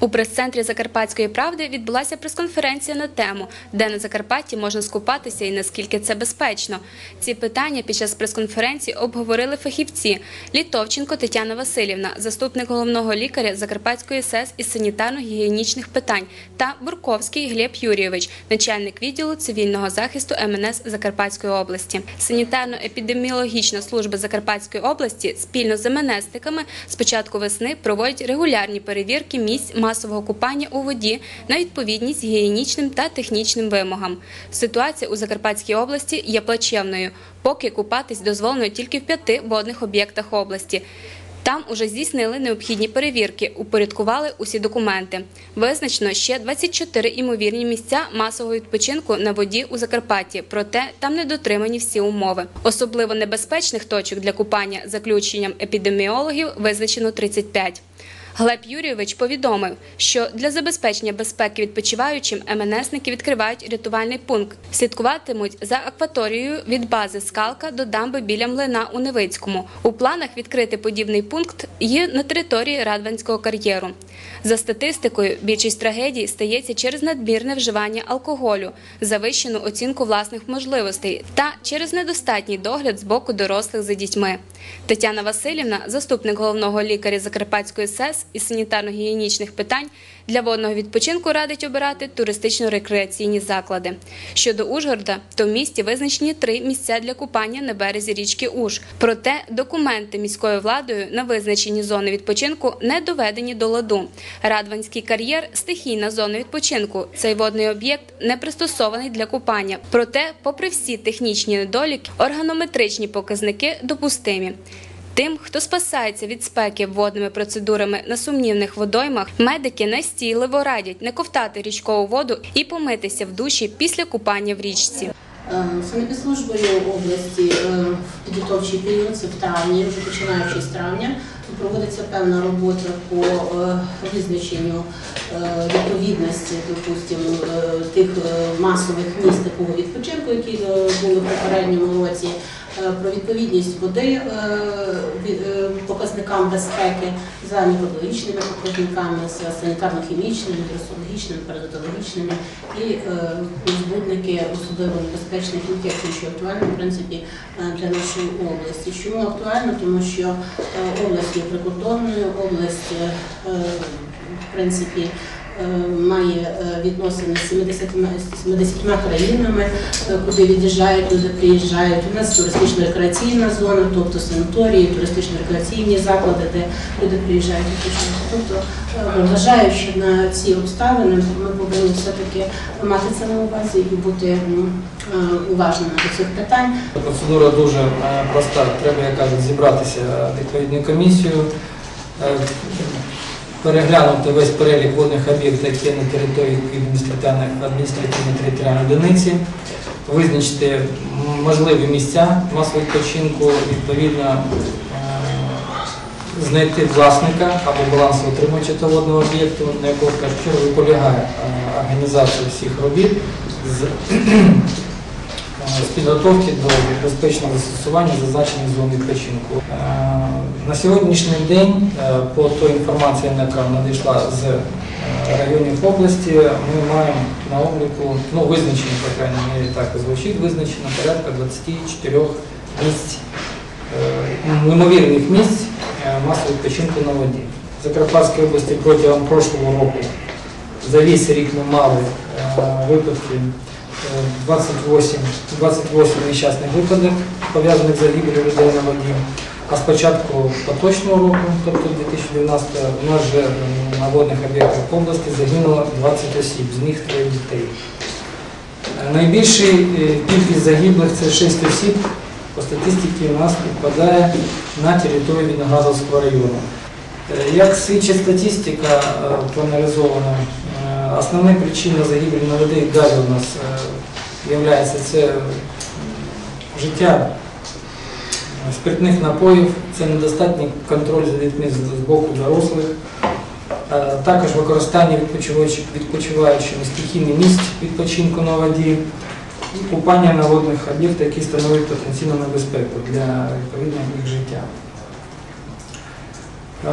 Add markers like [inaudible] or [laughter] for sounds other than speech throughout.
У прес-центрі Закарпатської правди відбулася прес-конференція на тему, де на Закарпатті можна скупатися і наскільки це безпечно. Ці питання під час прес-конференції обговорили фахівці Літовченко Тетяна Васильівна, заступник головного лікаря Закарпатської СЕС із санітарно-гігієнічних питань, та Бурковський Глеб Юрійович, начальник відділу цивільного захисту МНС Закарпатської області. Санітарно-епідеміологічна служба Закарпатської області спільно з МНСниками з початку весни проводять регулярні перевірки місць масового купання у воді на відповідність гігієнічним та технічним вимогам. Ситуація у Закарпатській області є плачевною. Поки купатись дозволено тільки в п'яти водних об'єктах області. Там уже здійснили необхідні перевірки, упорядкували усі документи. Визначено ще 24 імовірні місця масового відпочинку на воді у Закарпатті, проте там не дотримані всі умови. Особливо небезпечних точок для купання за включенням епідеміологів визначено 35. Глеб Юрійович повідомив, що для забезпечення безпеки відпочиваючим МНСники відкривають рятувальний пункт. Слідкуватимуть за акваторією від бази Скалка до дамби біля млина у Невицькому. У планах відкрити подібний пункт є на території Радванського кар'єру. За статистикою, більшість трагедій стається через надмірне вживання алкоголю, завищену оцінку власних можливостей та через недостатній догляд з боку дорослих за дітьми. Тетяна Васильівна, заступник головного лікаря Закарпатської СЕС із санітарно-гігієнічних питань, для водного відпочинку радить обирати туристично-рекреаційні заклади. Щодо Ужгорода, то в місті визначені три місця для купання на березі річки Уж. Проте документи міською владою на визначені зони відпочинку не доведені до ладу. Радванський кар'єр стихійна зона відпочинку. Цей водний об'єкт не пристосований для купання. Проте, попри всі технічні недоліки, органометричні показники допустимі. Тим, хто спасається від спеки водними процедурами на сумнівних водоймах, медики настійливо радять не ковтати річкову воду і помитися в душі після купання в річці. Санепідслужбою області е, в підготовчий період, це в травні, вже починаючи з травня, проводиться певна робота по е, визначенню е, відповідності, допустимо, е, тих е, масових місць такого відпочинку, які е, були в попередньому році, е, про відповідність води е, е, показникам безпеки за мікробіологічними показниками, з санітарно-хімічними, вірусологічними, паразитологічними і е, збудники особливо небезпечних інфекцій, що актуально в принципі е, для нашої області. Чому актуально? Тому що е, область є прикордонною, область е, е, в принципі. Е, Має е, відносини з 70, з 70 країнами, е, куди від'їжджають, люди приїжджають. У нас туристично-рекреаційна зона, тобто санаторії, туристично-рекреаційні заклади, де люди приїжджають. Тобто, вважаючи на ці обставини, ми повинні все-таки мати це на увазі і бути е, уважними до цих питань. Процедура дуже проста. Треба, як кажуть, зібратися відповідною комісією, е, переглянути весь перелік водних об'єктів, які на території адміністративної адміністративно-територіальної одиниці, визначити можливі місця масового відпочинку, відповідно е, знайти власника або балансоутримувача того водного об'єкту, на якого в першу чергу полягає е, організація всіх робіт з підготовки до безпечного застосування зазначених зон відпочинку. Е, На сьогоднішній день, е, по той інформації, яка надійшла з е, районів області, ми маємо на обліку, ну визначено, по крайній мірі так і звучить, визначено порядка 24 місць, е, ймовірних місць е, масового відпочинку на воді. В Закарпатській області протягом прошлого року за весь рік ми мали е, випадки е, 28, 28 нещасних випадок, пов'язаних з загибелью людей на воді. А з початку поточного року, тобто 2019 у нас вже на водних об'єктах області загинуло 20 осіб, з них троє дітей. Е, Найбільша кількість загиблих це 6 осіб. По статистиці у нас підпадає на територію Віноградовського району. Е, Як свідчить статистика е, проаналізована, причиною загибелі на воді далі у нас є це життя е, спиртних напоїв, це недостатній контроль за дітьми з боку дорослих, також використання відпочиваючи- відпочиваючими стихійних місць відпочинку на воді купання на водних об'єктах, які становлять потенційну небезпеку для відповідно їх життя. Е,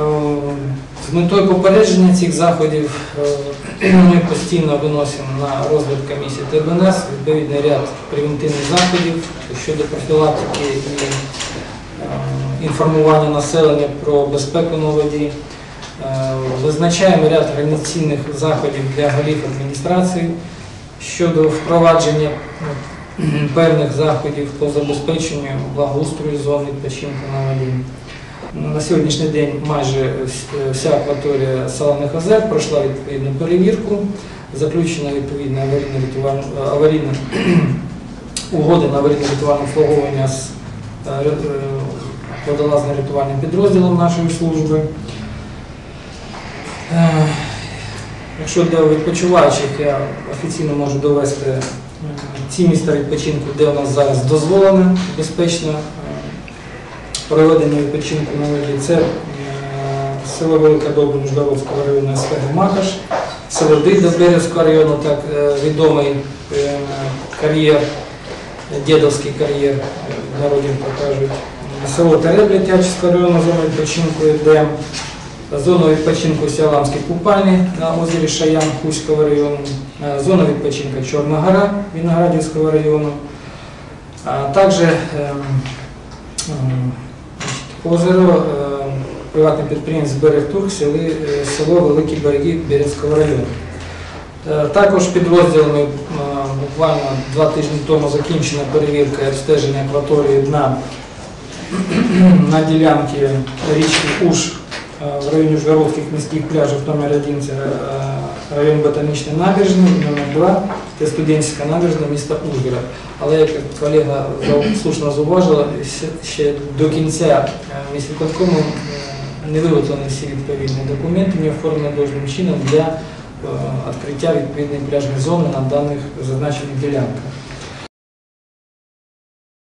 З метою попередження цих заходів е, [clears throat] ми постійно виносимо на розгляд комісії ТБНС відповідний ряд превентивних заходів щодо профілактики і е, інформування населення про безпеку на воді. Визначаємо ряд організаційних заходів для голів адміністрації щодо впровадження ну, [clears throat] певних заходів по забезпеченню благоустрою зон відпочинку на воді. На сьогоднішній день майже вся акваторія Саланих озер пройшла відповідну перевірку, заключена відповідна аварійна [clears throat] угода на аварійне рятувальне обслуговування з е, е, водолазно-рятувальним підрозділом нашої служби. Е, Якщо для відпочиваючих я офіційно можу довести е, ті міста відпочинку, де у нас зараз дозволено безпечно е, проведення відпочинку на воді. Це е, село Велика Добра Міжгородського району СПГ Макаш, село Дидо Березького району, так е, відомий е, кар'єр, дідовський кар'єр, е, в народі покажуть. Село Теребля Тячівського району, зона відпочинку йде. Зона відпочинку Сіаламські купальні на озері Шаян Хуського району, зона відпочинку Чорна гора Виноградівського району, а також ем, ем, озеро е, приватний підприємець Берег Турк, е, село Великі Береги Березького району. Е, Також підрозділами буквально два тижні тому закінчена перевірка і обстеження акваторії дна [clears throat] на ділянці річки е, в районі Жгородських міських пляжів номер 1 це е, район Ботанічної набережної, номер 2 це студентська набережна міста Ужгород. Але як колега слушно зауважила, ще- до кінця е, міськвиконкому е, не виготовлені всі відповідні документи, не оформлені должним чином для е, відкриття відповідної пляжної зони на даних зазначених ділянках.